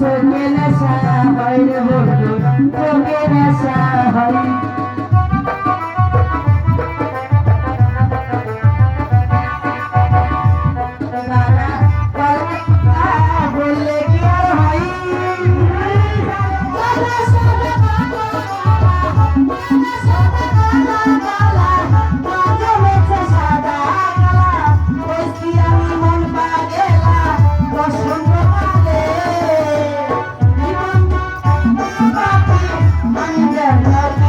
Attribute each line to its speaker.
Speaker 1: চোখে নেশা হয় রে চোখে নেশা হয়। Thank you.